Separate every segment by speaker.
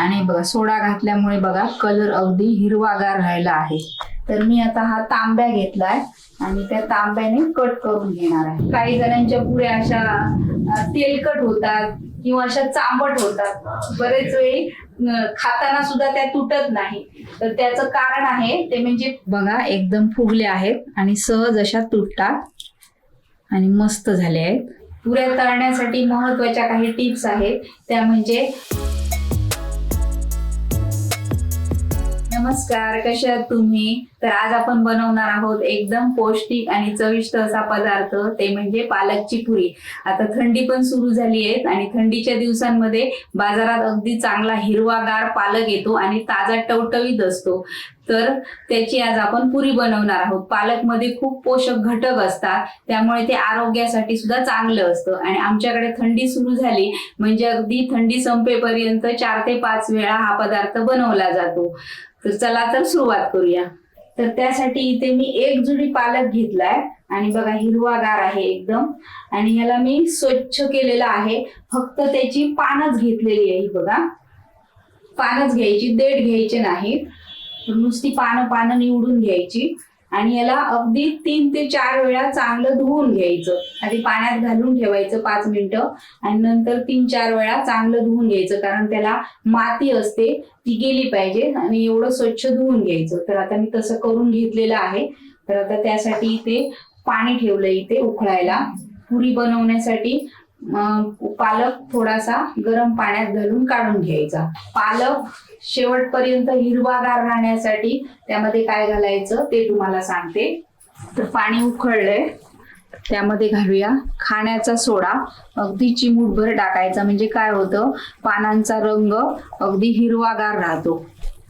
Speaker 1: आणि बघा सोडा घातल्यामुळे बघा कलर अगदी हिरवागार राहिला आहे. तर मी आता हा तांब्या घेतलाय आणि त्या तांब्याने कट करून घेणार आहे. काही जणांच्या पुऱ्या अशा तेलकट होतात किंवा अशा चांबट होतात. बरेच वेळी खाताना सुद्धा त्या तुटत नाही. तर त्याचं कारण आहे ते म्हणजे बघा एकदम फुगले आहेत आणि सहज अशा तुटतात आणि मस्त झाले आहेत. पुऱ्या तळण्यासाठी महत्त्वाच्या काही टिप्स आहेत. त्या म्हणजे नमस्कार कशा आहात तुम्ही? तर आज आपण बनवणार आहोत एकदम पौष्टिक आणि चविष्ट असा पदार्थ ते म्हणजे पालकची पुरी. आता थंडी पण सुरू झाली आहे आणि थंडीच्या दिवसांमध्ये बाजारात अगदी चांगला हिरवागार पालक येतो आणि ताजा टवटवीत असतो. तर त्याची आज आपण पुरी बनवणार आहोत. पालकमध्ये खूप पोषक घटक असतात त्यामुळे ते आरोग्यासाठी सुद्धा चांगलं असतं. आणि आमच्याकडे थंडी सुरू झाली म्हणजे अगदी थंडी संपेपर्यंत चार ते पाच वेळा हा पदार्थ बनवला जातो. तर चला तर सुरुवात करूया. तर त्यासाठी इथे मी एक जुडी पालक घेतलाय. आणि बघा हिरवागार आहे एकदम. आणि ह्याला मी स्वच्छ केलेला आहे. फक्त त्याची पानच घेतलेली आहे बघा. पानच घ्यायची देठ घ्यायचे नाहीत तर नुसती पानं पानं निवडून घ्यायची. आणि याला अगदी तीन ते चार वेळा चांगलं धुवून घ्यायचं. आधी पाण्यात घालून ठेवायचं पाच मिनिटं आणि नंतर तीन चार वेळा चांगलं धुवून घ्यायचं कारण त्याला माती असते ती गेली पाहिजे आणि एवढं स्वच्छ धुवून घ्यायचं. तर आता मी तसं करून घेतलेलं आहे. तर आता त्यासाठी इथे पाणी ठेवलं इथे उकळायला. पुरी बनवण्यासाठी पालक थोडासा गरम पाण्यात घालून काढून घ्यायचा. पालक शेवटपर्यंत हिरवागार राहण्यासाठी त्यामध्ये काय घालायचं ते तुम्हाला सांगते. तर पाणी उकळलंय. त्यामध्ये घालूया खाण्याचा सोडा. अगदी चिमूटभर टाकायचा. म्हणजे काय होतं? पानांचा रंग अगदी हिरवागार राहतो.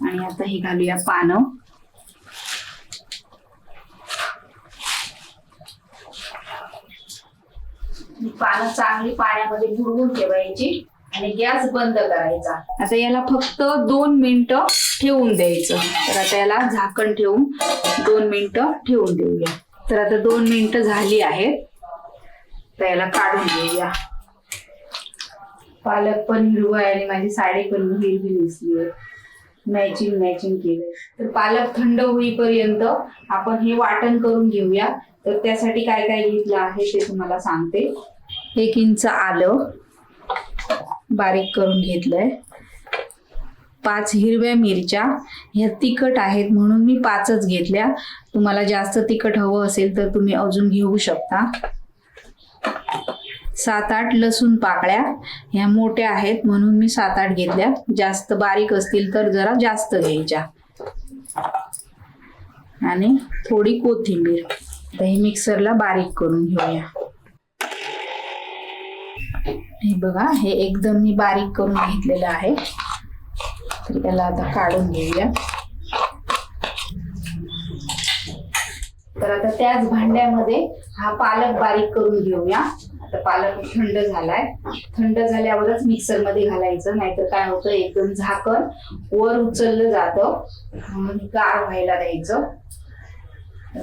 Speaker 1: आणि आता हे घालूया पानं. पानं चांगली पाण्यामध्ये बुडवून ठेवायची आणि गॅस बंद करायचा. आता याला फक्त दोन मिनिटं ठेवून द्यायचं. तर आता याला झाकण ठेवून दोन मिनिटं ठेवून देऊया. तर आता दोन मिनिटं झाली आहेत. तर याला काढून घेऊया. पालक पण हिरवा आहे आणि माझी साडी पण हिरवी दिसली आहे. मॅचिंग मॅचिंग केलं तर पालक थंड होईपर्यंत आपण हे वाटण करून घेऊया. तर त्यासाठी काय काय घेतलं आहे ते तुम्हाला सांगते. एक इंच आलं. बारीक करून घेतलंय. पाच हिरव्या मिरच्या. ह्या तिखट आहेत म्हणून मी पाचच घेतल्या. तुम्हाला जास्त तिखट हवं असेल तर तुम्ही अजून घेऊ शकता. सात आठ लसूण पाकळ्या. ह्या मोठ्या आहेत म्हणून मी सात आठ घेतल्या. जास्त बारीक असतील तर जरा जास्त घ्यायच्या. आणि थोडी कोथिंबीर. आता हे मिक्सरला बारीक करून घेऊया. हे बघा हे एकदम मी बारीक करून घेतलेलं आहे. तर त्याला आता काढून घेऊया. तर आता त्याच भांड्यामध्ये हा पालक बारीक करून घेऊया. आता पालक थंड झालाय. थंड झाल्यावरच मिक्सरमध्ये घालायचं नाहीतर काय होतं एकदम झाकण वर उचललं जातं. गार व्हायला द्यायचं.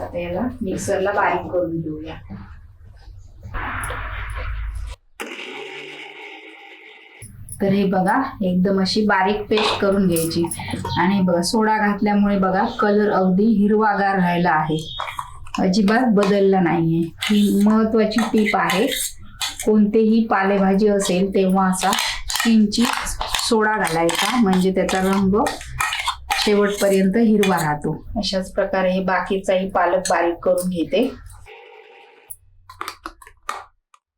Speaker 1: आता याला मिक्सरला बारीक करून घेऊया. तर हे बघा एकदम अशी बारीक पेस्ट करून घ्यायची. आणि बघा सोडा घातल्यामुळे बघा कलर अगदी हिरवागार राहिला आहे. अजिबात बदलला नाहीये. ही महत्वाची टीप आहे. कोणतेही पालेभाजी असेल तेव्हा असा किंची सोडा घालायचा. म्हणजे त्याचा रंग शेवटपर्यंत हिरवा राहतो. अशाच प्रकारे हे बाकीचाही पालक बारीक करून घेते.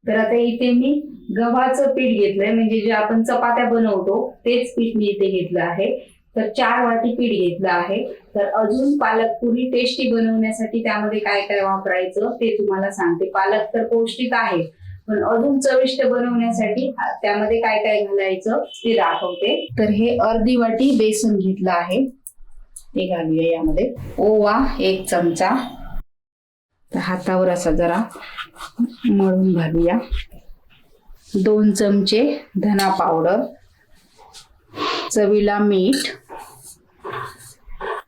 Speaker 1: तर आता इथे मी गव्हाचं पीठ घेतलंय. म्हणजे जे आपण चपात्या बनवतो तेच पीठ मी इथे घेतलं आहे. तर चार वाटी पीठ घेतलं आहे. तर अजून पालक पुरी टेस्टी बनवण्यासाठी त्यामध्ये काय काय वापरायचं ते तुम्हाला सांगते. पालक तर पौष्टिक आहे पण अजून चविष्ट बनवण्यासाठी त्यामध्ये काय काय घालायचं ते दाखवते. तर हे अर्धी वाटी बेसन घेतलं आहे. ते घालूया यामध्ये. ओवा एक चमचा. हातावर असा जरा मळून घालूया. दोन चमचे धना पावडर चवीला मीठ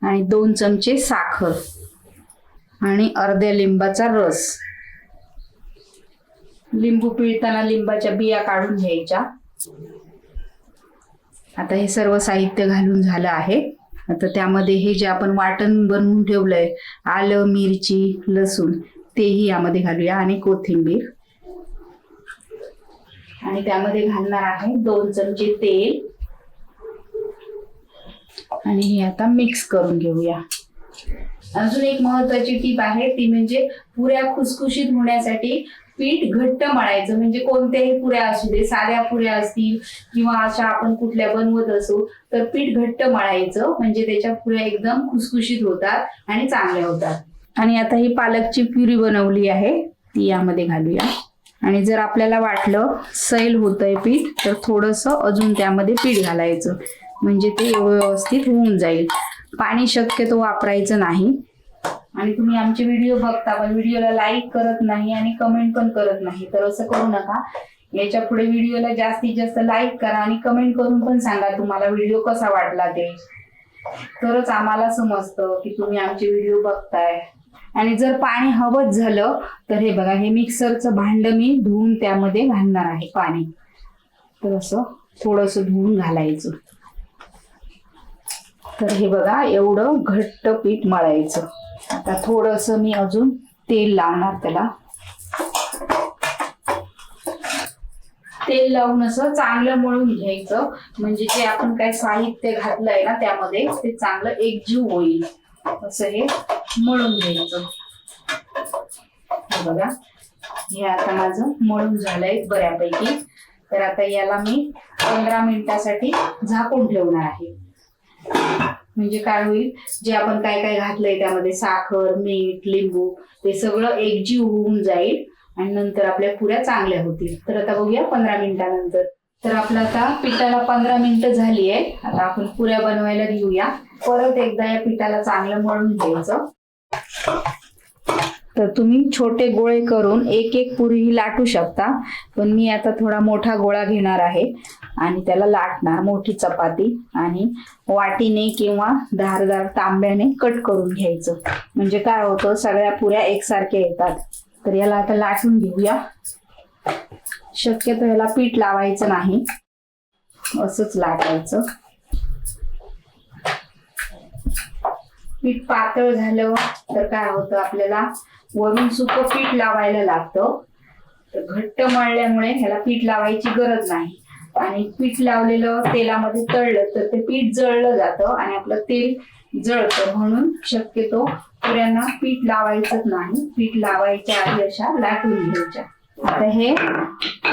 Speaker 1: आणि दोन चमचे साखर आणि अर्ध्या लिंबाचा रस. लिंबू पिळताना लिंबाच्या बिया काढून घ्यायच्या. आता हे सर्व साहित्य घालून झालं आहे. आता त्यामध्ये हे जे आपण वाटण बनवून ठेवलंय आलं मिरची लसूण तेही यामध्ये घालूया आणि कोथिंबीर. आणि त्यामध्ये घालणार आहे दोन चमचे तेल. आणि हे आता मिक्स करून घेऊया. अजून एक महत्वाची टीप आहे ती म्हणजे पुऱ्या खुसखुशीत होण्यासाठी पीठ घट्ट मळायचं म्हणजे कोणत्याही पुऱ्या असू दे साध्या पुऱ्या असतील किंवा अशा आपण कुठल्या बनवत असू तर पीठ घट्ट मळायचं म्हणजे त्याच्या पुऱ्या एकदम खुसखुशीत होतात आणि चांगल्या होतात. आणि आता ही पालकची प्युरी बनवली आहे ती यामध्ये घालूया. आणि जर आपल्याला वाटलं सैल होतंय पीठ तर थोडंसं अजून त्यामध्ये पीठ घालायचं. म्हणजे ते व्यवस्थित होऊन जाईल. पाणी शक्यतो वापरायचं नाही. आणि तुम्ही आमचे व्हिडिओ बघता पण व्हिडिओला लाईक करत नाही आणि कमेंट पण करत नाही तर असं करू नका. याच्यापुढे व्हिडिओला जास्तीत जास्त लाईक करा आणि कमेंट करून पण सांगा तुम्हाला व्हिडिओ कसा वाटला ते. तरच आम्हाला समजतं की तुम्ही आमचे व्हिडिओ बघताय. आणि जर पाणी हवंच झालं तर हे बघा हे मिक्सरचं भांड मी धुवून त्यामध्ये घालणार आहे पाणी. तर असं थोडस धुवून घालायचं. तर हे बघा एवढं घट्ट पीठ मळायचं. आता थोडस मी अजून तेल लावणार त्याला. तेल लावून असं चांगलं मळून घ्यायचं. म्हणजे जे आपण काय साहित्य घातलंय ना त्यामध्ये ते चांगलं एकजीव होईल. असं हे मळून घ्यायचं. बघा. हे आता माझं मळून झालंय बऱ्यापैकी. तर आता याला मी पंधरा मिनिटासाठी झाकून ठेवणार आहे. म्हणजे काय होईल? जे आपण काय काय घातलंय त्यामध्ये साखर मीठ लिंबू ते सगळं एकजीव होऊन जाईल आणि नंतर आपल्या पुऱ्या चांगल्या होतील. तर आता बघूया पंधरा मिनिटानंतर. तर आपलं आता पिठाला पंधरा मिनिटं झाली आहे आता आपण पुऱ्या बनवायला घेऊया. परत एकदा या पिठाला चांगलं मळून घ्यायचं. तर तुम्ही छोटे गोळे करून एक एक पुरी ही लाटू शकता. पण मी आता थोडा मोठा गोळा घेणार आहे आणि त्याला लाटणार मोठी चपाती आणि वाटीने किंवा धारदार तांब्याने कट करून घ्यायचं. म्हणजे काय होतं सगळ्या पुऱ्या एकसारख्या येतात. तर याला आता लाटून घेऊया. शक्यतो याला पीठ लावायचं नाही. असंच लाटायचं. पीठ पातळ झालं तर काय होतं आपल्याला? वरून सुकं पीठ लावायला लागतं. तर घट्ट मळल्यामुळे ह्याला पीठ लावायची गरज नाही. आणि पीठ लावलेलं तेलामध्ये तळलं तर ते पीठ जळलं जातं आणि आपलं तेल जळतं. म्हणून शक्यतो पुऱ्यांना पीठ लावायचंच नाही. पीठ लावायच्या आधी अशा लाटून घ्यायच्या. आता हे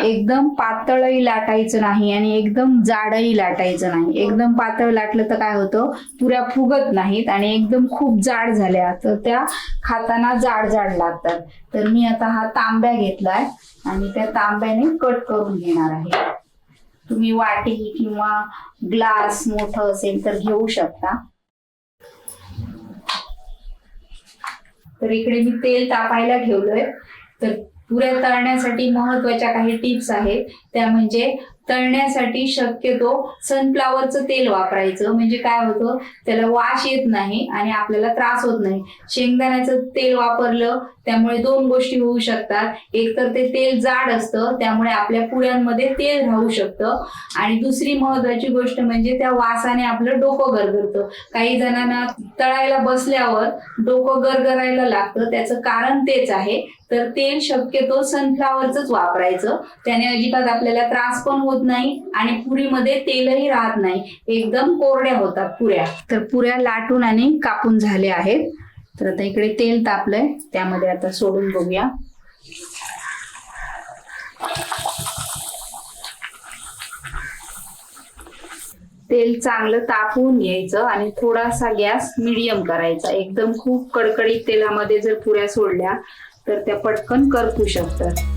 Speaker 1: एकदम पातळही लाटायचं नाही आणि एकदम जाडही लाटायचं नाही. एकदम पातळ लाटलं तर काय होतं? पुऱ्या फुगत नाहीत आणि एकदम खूप जाड झाल्या. तर त्या खाताना जाड जाड लागतात. तर मी आता हा तांब्या घेतलाय आणि त्या तांब्याने कट करून घेणार आहे. तुम्ही वाटी किंवा ग्लास मोठं असेल तर घेऊ शकता. तर इकडे मी तेल तापायला ठेवलोय. तर पुऱ्या तळण्यासाठी महत्त्वाच्या काही टिप्स आहेत. त्या म्हणजे तळण्यासाठी शक्यतो सनफ्लावरचं तेल वापरायचं. म्हणजे काय होतं? त्याला वास येत नाही आणि आपल्याला त्रास होत नाही. शेंगदाण्याचं तेल वापरलं त्यामुळे दोन गोष्टी होऊ शकतात. एक तर ते तेल जाड असतं त्यामुळे आपल्या पुऱ्यांमध्ये तेल राहू शकतं. आणि दुसरी महत्वाची गोष्ट म्हणजे त्या वासाने आपलं डोकं गरगरतं. काही जणांना तळायला बसल्यावर डोकं गरगरायला लागतं. त्याचं कारण तेच आहे. तर तेल शक्यतो सनफ्लावरच वापरायचं. त्याने अजिबात आपल्याला त्रास पण होत नाही आणि पुरीमध्ये तेलही राहत नाही. एकदम कोरड्या होतात पुऱ्या. तर पुऱ्या लाटून आणि कापून झाल्या आहेत. तर आता इकडे तेल तापलंय. त्यामध्ये आता सोडून बघूया. तेल चांगलं तापवून घ्यायचं आणि थोडासा गॅस मिडियम करायचा. एकदम खूप कडकडीत तेलामध्ये जर पुऱ्या सोडल्या तर त्या पटकन करपू शकतात.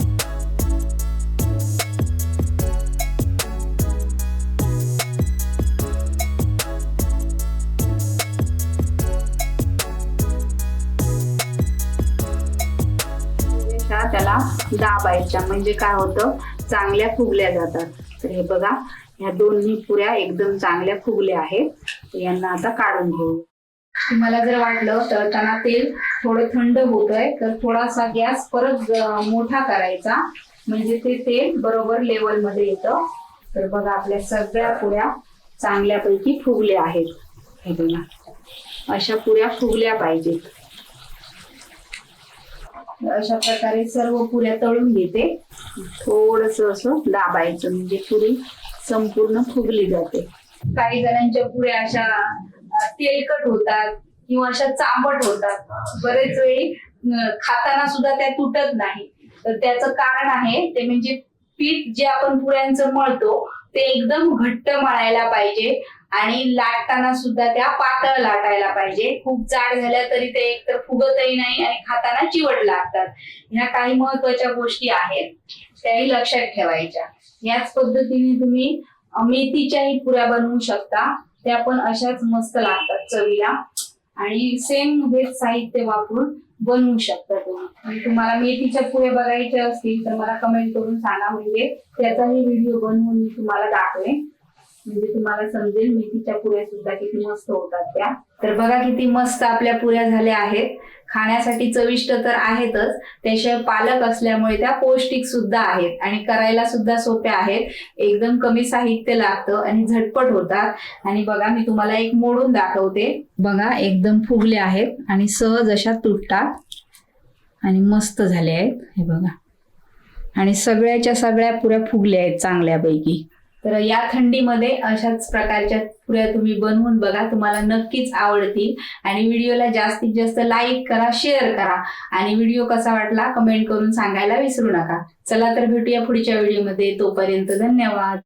Speaker 1: दाबायच्या. म्हणजे काय होतं? चांगल्या फुगल्या जातात. तर हे बघा ह्या दोन्ही पुऱ्या एकदम चांगल्या फुगल्या आहेत. यांना आता काढून घेऊ. तुम्हाला जर वाटलं त्यांना तेल थोडं थंड होत आहे तर थोडासा गॅस परत मोठा करायचा. म्हणजे ते तेल बरोबर लेवलमध्ये येतं. तर बघा आपल्या सगळ्या पुऱ्या चांगल्यापैकी फुगल्या आहेत. हे बघा. अशा पुऱ्या फुगल्या पाहिजेत. अशा प्रकारे सर्व पुऱ्या तळून घेते. थोडस असं दाबायचं म्हणजे पुरी संपूर्ण फुगली जाते. काही जणांच्या पुऱ्या अशा तेलकट होतात किंवा अशा चांबट होतात. बरेच वेळी खाताना सुद्धा त्या तुटत नाही. तर त्याचं कारण आहे ते म्हणजे पीठ जे आपण पुऱ्यांचं मळतो ते एकदम घट्ट मळायला पाहिजे. आणि लाटताना सुद्धा त्या पातळ लाटायला पाहिजे. खूप जाड झाल्या तरी ते एकतर फुगतही नाही आणि खाताना चिवट लागतात. ह्या काही महत्त्वाच्या गोष्टी आहेत. त्याही लक्षात ठेवायच्या. याच पद्धतीने तुम्ही मेथीच्याही पुऱ्या बनवू शकता. त्या पण अशाच मस्त लागतात चवीला. आणि सेम हेच साहित्य वापरून बनवू शकता तुम्ही. म्हणजे तुम्हाला मेथीच्या पुऱ्या बघायच्या असतील तर मला कमेंट करून सांगा म्हणजे त्याचाही व्हिडिओ बनवून मी तुम्हाला दाखवेन. तुम्हाला समजेल मेथीच्या पुऱ्या सुद्धा किती मस्त होतात त्या. तर बघा किती मस्त आपल्या पुऱ्या झाल्या आहेत. खाण्यासाठी चविष्ट तर आहेतच. त्याशिवाय पालक असल्यामुळे त्या पौष्टिक सुद्धा आहेत आणि करायला सुद्धा सोप्या आहेत. एकदम कमी साहित्य लागतं आणि झटपट होतात. आणि बघा मी तुम्हाला एक मोडून दाखवते. बघा एकदम फुगले आहेत आणि सहज अशा तुटतात. आणि मस्त झाले आहेत. हे बघा. आणि सगळ्याच्या सगळ्या पुऱ्या फुगल्या आहेत चांगल्यापैकी. तर या थंडीमध्ये अशाच प्रकारच्या पुऱ्या तुम्ही बनवून बघा तुम्हाला नक्कीच आवडतील. आणि व्हिडिओला जास्तीत जास्त लाईक करा शेअर करा. आणि व्हिडिओ कसा वाटला कमेंट करून सांगायला विसरू नका. चला तर भेटूया पुढच्या व्हिडिओमध्ये तोपर्यंत धन्यवाद.